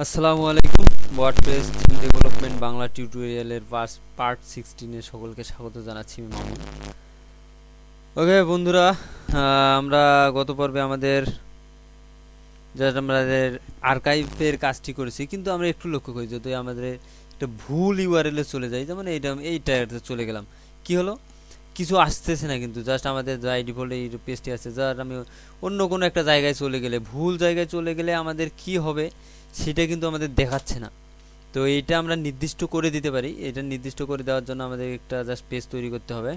আসসালামু আলাইকুম WordPress theme development Bangla টিউটোরিয়ালের পার্ট সিক্সটিনে সকলকে স্বাগত জানাচ্ছি আমি মামুন। ওকে বন্ধুরা আমরা গত পর্বে আমাদের জাস্ট আমাদের আর্কাইভের কাজটি করেছি, কিন্তু আমরা একটু লক্ষ্য করি যদি আমাদের একটা ভুল ইউআরএলে চলে যাই, যেমন এইটা এইটাতে চলে গেলাম। কি হলো? কিছু আসতেছে না কিন্তু জাস্ট আমাদের যাই ডিফল্ট এই পেজটি আছে জাস্ট আমি অন্য কোনো একটা জায়গায় চলে গেলে, ভুল জায়গায় চলে গেলে আমাদের কি হবে সেটা কিন্তু আমাদের দেখাচ্ছে না। তো এটা আমরা নির্দিষ্ট করে দিতে পারি, এটা নির্দিষ্ট করে দেওয়ার জন্য আমাদের একটা জাস্ট পেজ তৈরি করতে হবে।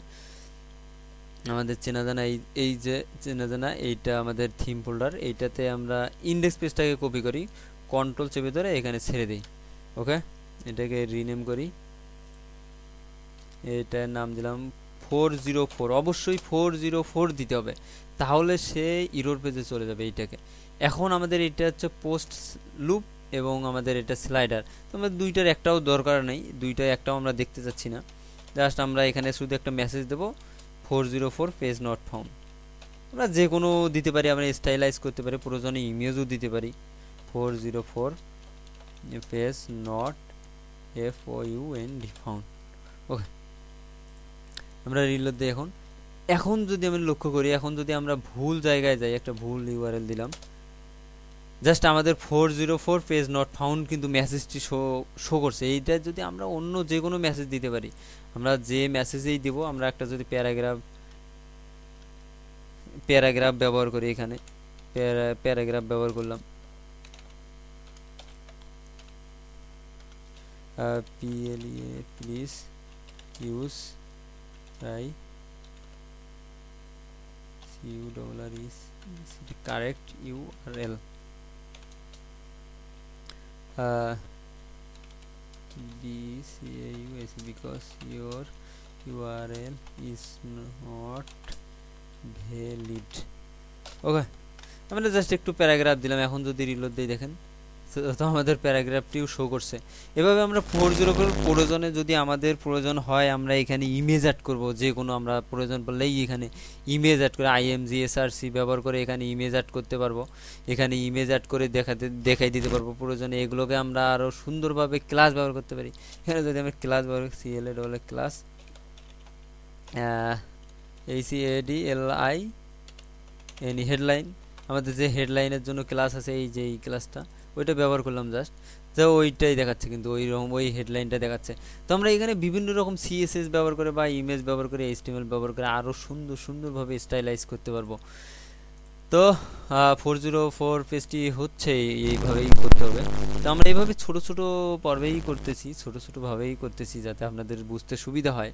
আমাদের চেনা জানা এই এই যে চেনা জানা এইটা আমাদের থিম ফোল্ডার এইটাতে আমরা ইন্ডেক্স পেজটাকে কপি করি কন্ট্রোল চেপে ধরে এখানে ছেড়ে দিই ওকে এটাকে রিনেম করি। এটার নাম দিলাম ফোর জিরো ফোর, অবশ্যই ফোর জিরো ফোর দিতে হবে। তাহলে সে ইরোর পেজে চলে যাবে এইটাকে। এখন আমাদের এটা হচ্ছে পোস্ট লুপ এবং আমাদের এটা স্লাইডার তো আমাদের দুইটার একটাও দরকার নেই দুইটা একটাও আমরা দেখতে চাচ্ছি না। জাস্ট আমরা এখানে শুধু একটা মেসেজ দেবো, four zero four page not found আমরা যে কোনো দিতে পারি, আমরা স্টাইলাইজ করতে পারি, প্রয়োজনে ইমেজও দিতে পারি। Four zero four page not F O U N D found okay আমরা রিলোড দিই এখন। এখন যদি আমি লক্ষ্য করি, এখন যদি আমরা ভুল জায়গায় যাই, একটা ভুল ইউআরএল দিলাম জাস্ট আমাদের four zero four page not found কিন্তু মেসেজটি শো শো করছে। এইটা যদি আমরা অন্য যে কোনো মেসেজ দিতে পারি, আমরা যে মেসেজেই দিব, আমরা একটা যদি প্যারাগ্রাফ প্যারাগ্রাফ ব্যবহার করি এখানে প্যারাগ্রাফ ব্যবহার করলাম। P L E A please use Y U double R is correct URL uh, BCAUS because your URL is not valid. Okay আমরা জাস্ট একটু প্যারাগ্রাফ দিলাম এখন যদি রিলোড দিই দেখেন। তো আমাদের প্যারাগ্রাফটিও শো করছে। এভাবে আমরা ফোর জিরো প্রয়োজনে যদি আমাদের প্রয়োজন হয়, আমরা এখানে ইমেজ অ্যাড করব। যে কোনো আমরা প্রয়োজন পড়লেই এখানে ইমেজ অ্যাড করে আইএমজি এসআরসি ব্যবহার করে এখানে ইমেজ অ্যাড করতে পারব। এখানে ইমেজ অ্যাড করে দেখাতে, দেখাই দিতে পারব প্রয়োজনে। এগুলোকে আমরা আরও সুন্দরভাবে ক্লাস ব্যবহার করতে পারি। এখানে যদি আমরা ক্লাস ব্যবহার করি C L A double class এই C E D L I N E headline আমাদের যে হেডলাইনের জন্য ক্লাস আছে, এই যে এই ক্লাসটা ওইটা ব্যবহার করলাম জাস্ট যা ওইটাই দেখাচ্ছে কিন্তু, ওই রকম, ওই হেডলাইনটা দেখাচ্ছে। তো আমরা এখানে বিভিন্ন রকম সিএসএস ব্যবহার করে বা ইমেজ ব্যবহার করে এইচটিএমএল ব্যবহার করে আরও সুন্দর সুন্দরভাবে স্টাইলাইজ করতে পারব। তো ফোর জিরো ফোর পেজটি হচ্ছে, এইভাবেই করতে হবে। তো আমরা এইভাবে ছোট ছোট পর্বেই করতেছি, ছোট ছোটোভাবেই করতেছি যাতে আপনাদের বুঝতে সুবিধা হয়।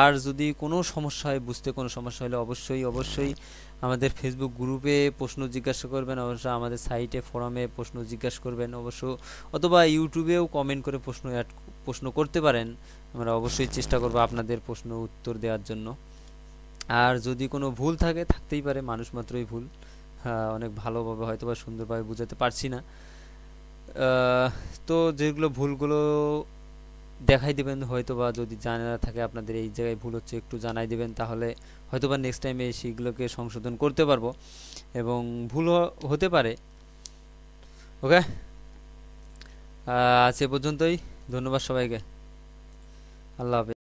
আর যদি কোনো সমস্যা হয়, বুঝতে কোনো সমস্যা হলে অবশ্যই অবশ্যই আমাদের ফেসবুক গ্রুপে প্রশ্ন জিজ্ঞাসা করবেন, অবশ্য আমাদের সাইটে ফোরামে প্রশ্ন জিজ্ঞাসা করবেন, অবশ্য অথবা ইউটিউবেও কমেন্ট করে প্রশ্ন অ্যাড প্রশ্ন করতে পারেন। আমরা অবশ্যই চেষ্টা করব আপনাদের প্রশ্ন উত্তর দেওয়ার জন্য। আর যদি কোনো ভুল থাকে, থাকতেই পারে, মানুষ মাত্রই ভুল। হ্যাঁ অনেক ভালোভাবে হয়তো বা সুন্দরভাবে বুঝাতে পারছি না। তো যেগুলো ভুলগুলো দেখাই দেবেন হয়তো বা যদি জানা থাকে আপনাদের এই জায়গায় ভুল হচ্ছে, একটু জানাই দেবেন, তাহলে হয়তো বা নেক্সট টাইমে সেগুলোকে সংশোধন করতে পারব এবং ভুল হতে পারে। ওকে আজ এ পর্যন্তই। ধন্যবাদ সবাইকে। আল্লাহ হাফেজ।